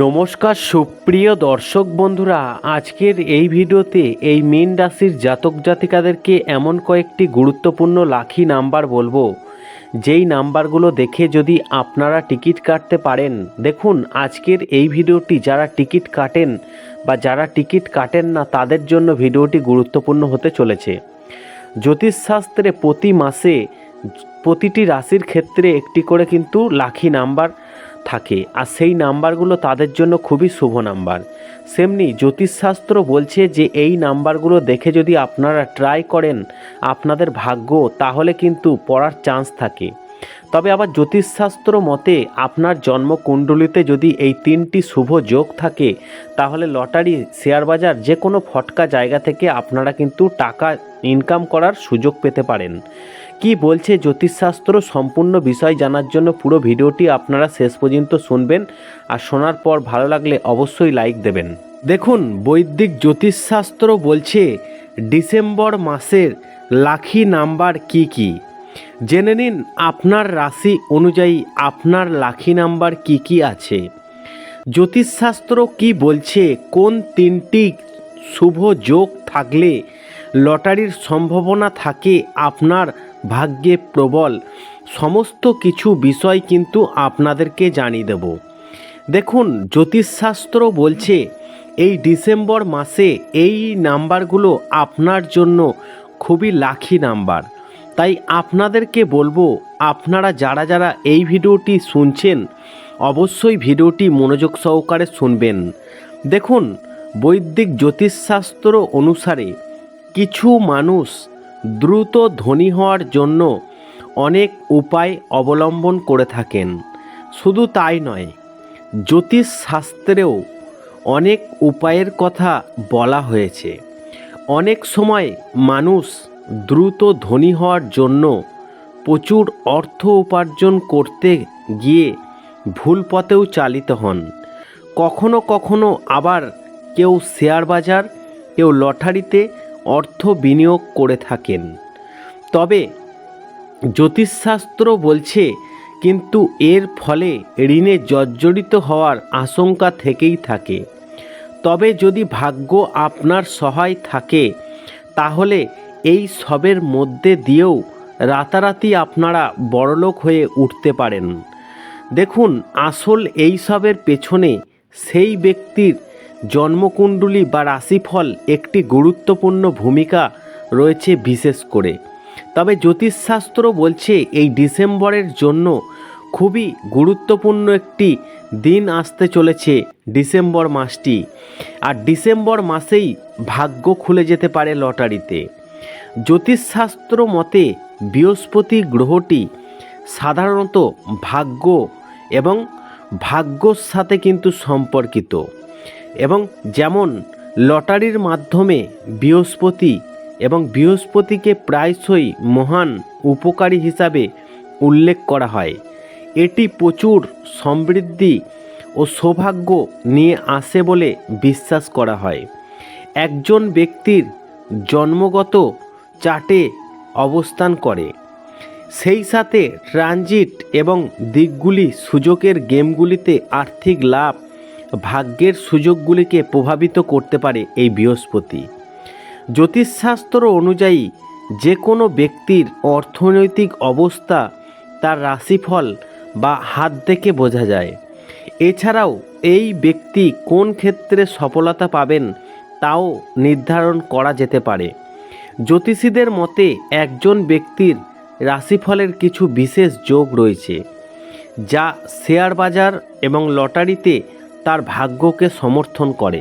নমস্কার সুপ্রিয় দর্শক বন্ধুরা, আজকের এই ভিডিওতে এই মীন রাশির জাতক জাতিকাদেরকে এমন কয়েকটি গুরুত্বপূর্ণ লাখি নাম্বার বলব। যেই নাম্বারগুলো দেখে যদি আপনারা টিকিট কাটতে পারেন, দেখুন আজকের এই ভিডিওটি যারা টিকিট কাটেন বা যারা টিকিট কাটেন না, তাদের জন্য ভিডিওটি গুরুত্বপূর্ণ হতে চলেছে। জ্যোতিষশাস্ত্রে প্রতি মাসে প্রতিটি রাশির ক্ষেত্রে একটি করে কিন্তু লাখি নাম্বার থাকে, আর সেই নাম্বারগুলো তাদের জন্য খুবই শুভ নাম্বার। সেমনি জ্যোতিষশাস্ত্র বলছে যে, এই নাম্বারগুলো দেখে যদি আপনারা ট্রাই করেন আপনাদের ভাগ্য, তাহলে কিন্তু পড়ার চান্স থাকে। তবে আবার জ্যোতিষশাস্ত্র মতে, আপনার জন্মকুণ্ডলিতে যদি এই তিনটি শুভ যোগ থাকে, তাহলে লটারি শেয়ার বাজার যে কোনো ফটকা জায়গা থেকে আপনারা কিন্তু টাকা ইনকাম করার সুযোগ পেতে পারেন। কি বলছে জ্যোতিষশাস্ত্র সম্পূর্ণ বিষয় জানার জন্য পুরো ভিডিওটি আপনারা শেষ পর্যন্ত শুনবেন আর শোনার পর ভালো লাগলে অবশ্যই লাইক দেবেন। দেখুন, বৈদিক জ্যোতিষশাস্ত্র বলছে ডিসেম্বর মাসের লাখি নাম্বার কি কি? জেনে নিন, আপনার রাশি অনুযায়ী আপনার লাখি নাম্বার কি কি আছে? জ্যোতিষশাস্ত্র কি বলছে, কোন তিনটি শুভ যোগ থাকলে লটারির সম্ভাবনা থাকে আপনার ভাগ্যে প্রবল। সমস্ত কিছু বিষয় কিন্তু আপনাদেরকে জানিয়ে দেব। দেখুন, জ্যোতিষশাস্ত্র বলছে, এই ডিসেম্বর মাসে এই নাম্বারগুলো আপনার জন্য খুবই লাখি নাম্বার। তাই আপনাদেরকে বলব, আপনারা যারা যারা এই ভিডিওটি শুনছেন, অবশ্যই ভিডিওটি মনোযোগ সহকারে শুনবেন। দেখুন, বৈদিক জ্যোতিষশাস্ত্র অনুসারে কিছু মানুষ দ্রুত ধনী হওয়ার জন্য অনেক উপায় অবলম্বন করে থাকেন। শুধু তাই নয় জ্যোতিষ শাস্ত্রেও অনেক উপায়ের কথা বলা হয়েছে। অনেক সময় মানুষ দ্রুত ধনী হওয়ার জন্য প্রচুর অর্থ উপার্জন করতে গিয়ে ভুল পথেও চালিত হন। কখনো কখনো আবার কেউ শেয়ার বাজার, কেউ লটারিতে অর্থ বিনিয়োগ করে থাকেন। তবে জ্যোতিষশাস্ত্র বলছে, কিন্তু এর ফলে ঋণে জর্জরিত হওয়ার আশঙ্কা থেকেই থাকে। তবে যদি ভাগ্য আপনার সহায় থাকে, তাহলে এই সবের মধ্যে দিয়েও রাতারাতি আপনারা বড়লোক হয়ে উঠতে পারেন। দেখুন, আসল এই সবের পেছনে সেই ব্যক্তির জন্মকুণ্ডলী বা রাশিফল একটি গুরুত্বপূর্ণ ভূমিকা রয়েছে বিশেষ করে। তবে জ্যোতিষশাস্ত্র বলছে এই ডিসেম্বরের জন্য খুবই গুরুত্বপূর্ণ একটি দিন আসতে চলেছে ডিসেম্বর মাসটি। আর ডিসেম্বর মাসেই ভাগ্য খুলে যেতে পারে লটারিতে। জ্যোতিষশাস্ত্র মতে বৃহস্পতি গ্রহটি সাধারণত ভাগ্য এবং ভাগ্যর সাথে কিন্তু সম্পর্কিত। এবং যেমন লটারির মাধ্যমে বৃহস্পতি এবং বৃহস্পতিকে প্রায়শই মহান উপকারী হিসাবে উল্লেখ করা হয়। এটি প্রচুর সমৃদ্ধি ও সৌভাগ্য নিয়ে আসে বলে বিশ্বাস করা হয়। একজন ব্যক্তির জন্মগত চার্টে অবস্থান করে। সেই সাথে ট্রানজিট এবং দিকগুলি সুযোগের গেমগুলিতে আর্থিক লাভ ভাগ্যের সুযোগগুলিকে প্রভাবিত করতে পারে এই বৃহস্পতি। জ্যোতিষশাস্ত্র অনুযায়ী, যে কোনো ব্যক্তির অর্থনৈতিক অবস্থা তার রাশিফল বা হাত দেখে বোঝা যায়। এছাড়াও, এই ব্যক্তি কোন ক্ষেত্রে সফলতা পাবেন তাও নির্ধারণ করা যেতে পারে। জ্যোতিষীদের মতে, একজন ব্যক্তির রাশিফলের কিছু বিশেষ যোগ রয়েছে, যা শেয়ার বাজার এবং লটারিতে তার ভাগ্যকে সমর্থন করে।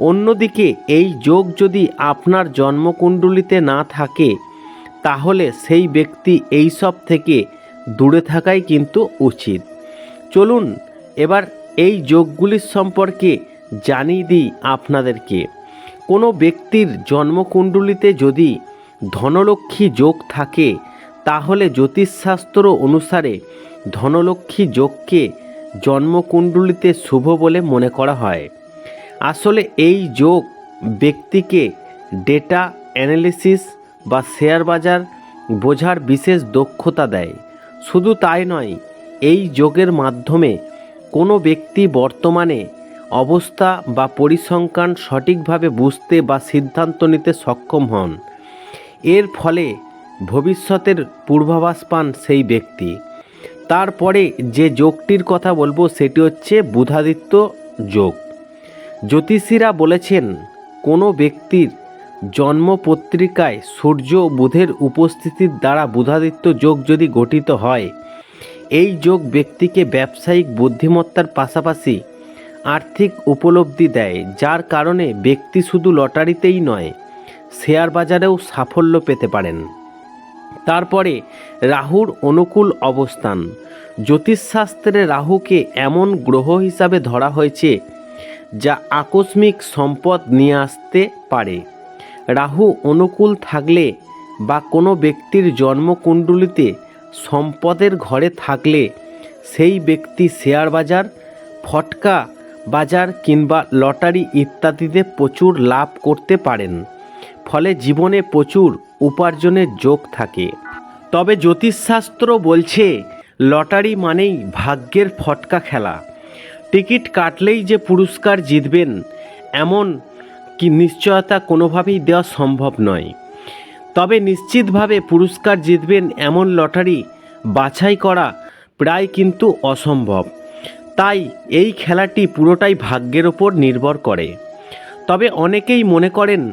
অন্যদিকে, এই যোগ যদি আপনার জন্মকুণ্ডলিতে না থাকে, তাহলে সেই ব্যক্তি এই সব থেকে দূরে থাকাই কিন্তু উচিত। চলুন, এবার এই যোগগুলির সম্পর্কে জানিয়ে দিই আপনাদেরকে। কোনো ব্যক্তির জন্মকুণ্ডলিতে যদি ধনলক্ষ্মী যোগ থাকে, তাহলে জ্যোতিষশাস্ত্র অনুসারে ধনলক্ষ্মী যোগকে জন্মকুণ্ডলিতে শুভ বলে মনে করা হয়। আসলে এই যোগ ব্যক্তিকে ডেটা অ্যানালিসিস বা শেয়ার বাজার বোঝার বিশেষ দক্ষতা দেয়। শুধু তাই নয়, এই যোগের মাধ্যমে কোনো ব্যক্তি বর্তমানে অবস্থা বা পরিসংখ্যান সঠিকভাবে বুঝতে বা সিদ্ধান্ত নিতে সক্ষম হন। এর ফলে ভবিষ্যতের পূর্বাভাস পান সেই ব্যক্তি। তারপরে যে যোগটির কথা বলব সেটি হচ্ছে বুধাদিত্য যোগ। জ্যোতিষীরা বলেছেন, কোনো ব্যক্তির জন্মপত্রিকায় সূর্য বুধের উপস্থিতির দ্বারা বুধাদিত্য যোগ যদি গঠিত হয়, এই যোগ ব্যক্তিকে ব্যবসায়িক বুদ্ধিমত্তার পাশাপাশি আর্থিক উপলব্ধি দেয়, যার কারণে ব্যক্তি শুধু লটারিতেই নয় শেয়ার বাজারেও সাফল্য পেতে পারেন। তারপরে রাহুর অনুকূল অবস্থান। জ্যোতিষশাস্ত্রে রাহুকে এমন গ্রহ হিসাবে ধরা হয়েছে, যা আকস্মিক সম্পদ নিয়ে আসতে পারে। রাহু অনুকূল থাকলে বা কোনো ব্যক্তির জন্মকুণ্ডলিতে সম্পদের ঘরে থাকলে, সেই ব্যক্তি শেয়ার বাজার, ফটকা বাজার কিংবা লটারি ইত্যাদিতে প্রচুর লাভ করতে পারেন। ফলে জীবনে প্রচুর উপার্জনের যোগ থাকে। তবে জ্যোতিষশাস্ত্র বলছে, লটারি মানেই ভাগ্যের ফটকা খেলা। টিকিট কাটলেই যে পুরস্কার জিতবেন, এমন কি নিশ্চয়তা কোনোভাবেই দেওয়া সম্ভব নয়। তবে নিশ্চিতভাবে পুরস্কার জিতবেন এমন লটারি বাছাই করা প্রায় কিন্তু অসম্ভব। তাই এই খেলাটি পুরোটাই ভাগ্যের ওপর নির্ভর করে। তবে অনেকেই মনে করেন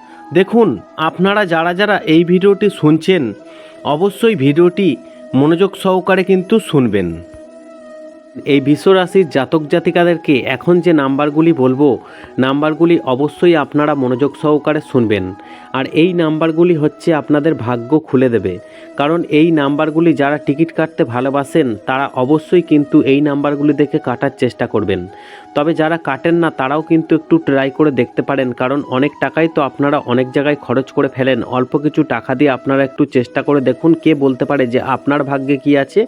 দেখুন আপনারা যারা যারা এই ভিডিওটি শুনছেন অবশ্যই ভিডিওটি মনোযোগ সহকারে কিন্তু শুনবেন। এই বিশ্বরাশির জাতক জাতিকাদেরকে এখন যে নাম্বারগুলি বলব, নাম্বারগুলি অবশ্যই আপনারা মনোযোগ সহকারে শুনবেন। আর এই নাম্বারগুলি হচ্ছে আপনাদের ভাগ্য খুলে দেবে। কারণ এই নাম্বারগুলি যারা টিকিট কাটতে ভালোবাসেন, তারা অবশ্যই কিন্তু এই নাম্বারগুলি দেখে কাটার চেষ্টা করবেন। তবে যারা কাটেন না, তারাও কিন্তু একটু ট্রাই করে দেখতে পারেন, কারণ অনেক টাকাই তো আপনারা অনেক জায়গায় খরচ করে ফেলেন। অল্প কিছু টাকা দিয়ে আপনারা একটু চেষ্টা করে দেখুন, কে বলতে পারে যে আপনার ভাগ্যে কি আছে।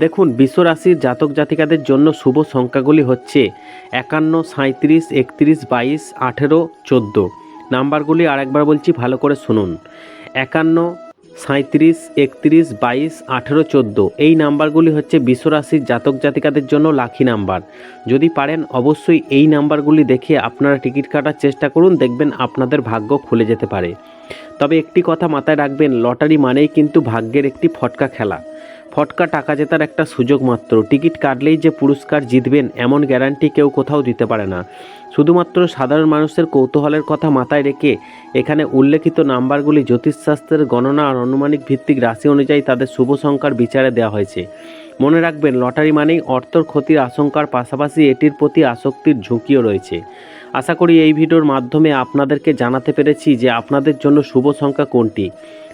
দেখুন বিশ্বরাশির জাতক জাতিকাদের জন্য শুভ সংখ্যাগুলি হচ্ছে একান্ন সাঁত্রিশ একত্রিশ, বাইশ, আঠেরো, চোদ্দ। নাম্বারগুলি আরেকবার বলছি, ভালো করে শুনুন। একান্ন সাঁত্রিশ একত্রিশ, বাইশ, আঠেরো, চোদ্দ। এই নাম্বারগুলি হচ্ছে বিশ্বরাশির জাতক জাতিকাদের জন্য লাখি নাম্বার। যদি পারেন, অবশ্যই এই নাম্বারগুলি দেখে আপনারা টিকিট কাটার চেষ্টা করুন, দেখবেন আপনাদের ভাগ্য খুলে যেতে পারে। তবে একটি কথা মাথায় রাখবেন, লটারি মানেই কিন্তু ভাগ্যের একটি ফটকা খেলা। ফটকা টাকা জেতার একটা সুযোগ মাত্র। টিকিট কাটলেই যে পুরস্কার জিতবেন এমন গ্যারান্টি কেউ কোথাও দিতে পারে না। শুধুমাত্র সাধারণ মানুষের কৌতূহলের কথা মাথায় রেখে এখানে উল্লেখিত নাম্বারগুলি জ্যোতিষশাস্ত্রের গণনা আর অনুমানিক ভিত্তিক রাশি অনুযায়ী তাদের শুভ সংখ্যার বিচারে দেওয়া হয়েছে। মনে রাখবেন, লটারি মানেই অর্থর ক্ষতির আশঙ্কার পাশাপাশি এটির প্রতি আসক্তির ঝুঁকিও রয়েছে। আশা করি এই ভিডিওর মাধ্যমে আপনাদেরকে জানাতে পেরেছি যে আপনাদের জন্য শুভ সংখ্যা কোনটি।